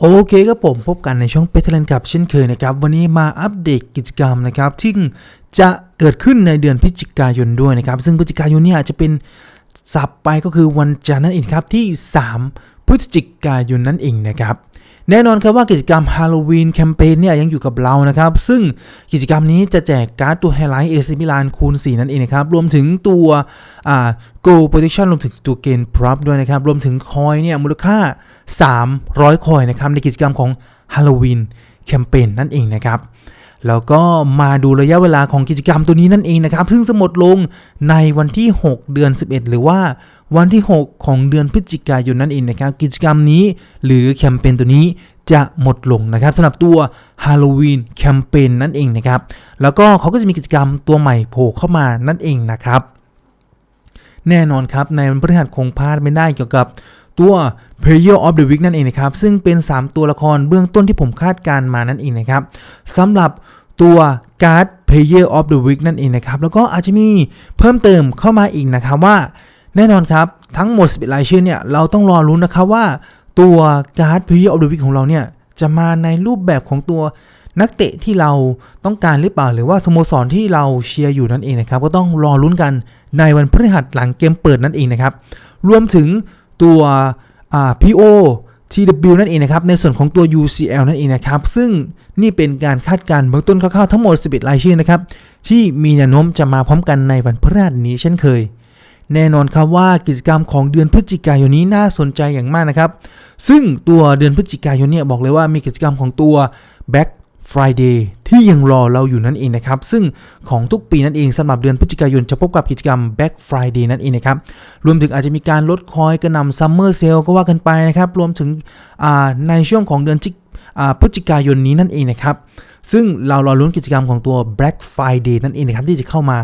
โอเคครับผมพบกันในช่องเปเทเลนกับเช่นเคยนะครับ วันนี้มาอัปเดตกิจกรรมนะครับที่จะเกิดขึ้นในเดือนพฤศจิกายนด้วยนะครับ ซึ่งพฤศจิกายนเนี่ยจะเป็นสับไปก็คือวันจันทร์นั่นเองครับที่ 3 พฤศจิกายนนั่นเองนะครับ แน่นอนครับว่ากิจกรรมฮาโลวีนแคมเปญเนี่ยยังอยู่กับเรานะครับ ซึ่งกิจกรรมนี้จะแจกการ์ดตัวไฮไลท์เอซิมิลานคูณ 4 นั่นเองนะครับ รวมถึงตัวอ่า Go Protection รวมถึงตัวเกณฑ์พร็อพด้วยนะครับ รวมถึงคอยเนี่ยมูลค่า 300 คอยนะครับ ในกิจกรรมของฮาโลวีนแคมเปญนั่นเองนะครับ แล้วก็มาดูระยะเวลาของกิจกรรมตัวนี้นั่นเองนะครับ ซึ่งจะหมดลงในวันที่ 6 เดือน 11 หรือว่าวันที่ 6 ของเดือนพฤศจิกายนนั่นเองนะครับ กิจกรรมนี้หรือแคมเปญตัวนี้จะหมดลงนะครับสำหรับตัวฮาโลวีนแคมเปญนั่นเองนะครับ แล้วก็เขาก็จะมีกิจกรรมตัวใหม่โผล่เข้ามานั่นเองนะครับ แน่นอนครับในวันพฤหัสคงพลาดไม่ได้เกี่ยวกับ ตัว Player of the Week นั่นเองนะครับ ซึ่งเป็น 3 ตัวละครเบื้องต้นที่ผมคาดการมานั่นเองนะครับสำหรับตัวการ์ด Player of the Week นั่นเองนะครับ แล้วก็อาจจะมีเพิ่มเติมเข้ามาอีกนะครับว่า แน่นอนครับทั้งหมด11รายชื่อเนี่ยเราต้องรอรุ้นนะครับว่าตัวการ์ด Player of the Week ของเราเนี่ยจะมาในรูปแบบของตัวนักเตะที่เราต้องการหรือเปล่า หรือว่าสโมสรที่เราเชียร์อยู่นั่นเองนะครับ ก็ต้องรอลุ้นกันในวันพฤหัสหลังเกมเปิดนั่นเองนะครับ รวมถึง ตัว PO TW นั่นเองนะครับในส่วนของตัว UCL นั่นเองนะครับ ซึ่งนี่เป็นการคาดการณ์เบื้องต้นคร่าวๆทั้งหมด 11 รายชื่อนะครับ ที่มีแนวโน้มจะมาพร้อมกันในวันพฤหัสนี้เช่นเคย แน่นอนครับว่ากิจกรรมของเดือนพฤศจิกายนนี้น่าสนใจอย่างมากนะครับ ซึ่งตัวเดือนพฤศจิกายนเนี่ยบอกเลยว่ามีกิจกรรมของตัว Back Friday ที่ยังรอเราอยู่นั่นเองนะครับ ซึ่งของทุกปีนั่นเองสำหรับเดือนพฤศจิกายนจะพบกับกิจกรรม Black Friday นั่นเองนะครับ รวมถึงอาจจะมีการลดคอยกระน่ำ Summer Sale ก็ว่ากันไปนะครับ รวมถึงในช่วงของเดือนพฤศจิกายนนี้นั่นเองนะครับ ซึ่งเรารอลุ้นกิจกรรมของตัว Black Friday นั่นเองนะครับที่จะเข้ามา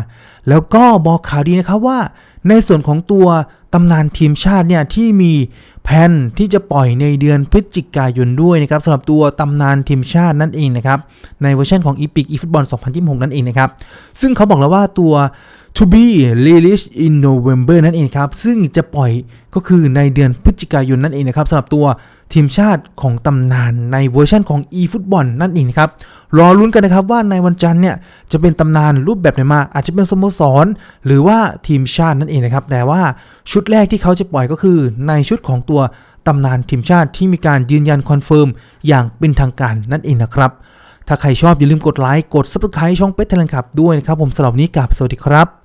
แล้วก็บอกข่าวดีนะครับว่าในส่วนของตัว ตำนานทีมชาติเนี่ยที่มีแผนที่จะปล่อยในเดือนพฤศจิกายนด้วยนะครับสำหรับตัวตำนานทีมชาตินั่นเองนะครับในเวอร์ชันของ Epic eFootball 2026 นั่นเองนะครับซึ่งเขาบอกแล้วว่าตัว to be released in November นั่นเองครับ ซึ่งจะปล่อยก็คือในเดือนพฤศจิกายนนั่นเองนะครับสำหรับตัวทีมชาติของตำนานในเวอร์ชันของ eFootball นั่นเองนะครับ รอลุ้นกันนะครับว่าในวันจันทร์เนี่ยจะเป็นตำนานรูปแบบไหนมา อาจจะเป็นสโมสร หรือว่าทีมชาตินั่นเองนะครับ แต่ว่าชุดดแรกที่เขาจะปล่อยก็คือ ในชุดของตัวตำนานทีมชาติที่มีการยืนยันคอนเฟิร์มอย่างเป็นทางการนั่นเองนะครับ ถ้าใครชอบอย่าลืมกดไลค์กด Subscribe ช่องเป็ดทะเลันขับด้วยนะครับ ผมสำหรับนนี้กับสวัสดีครับ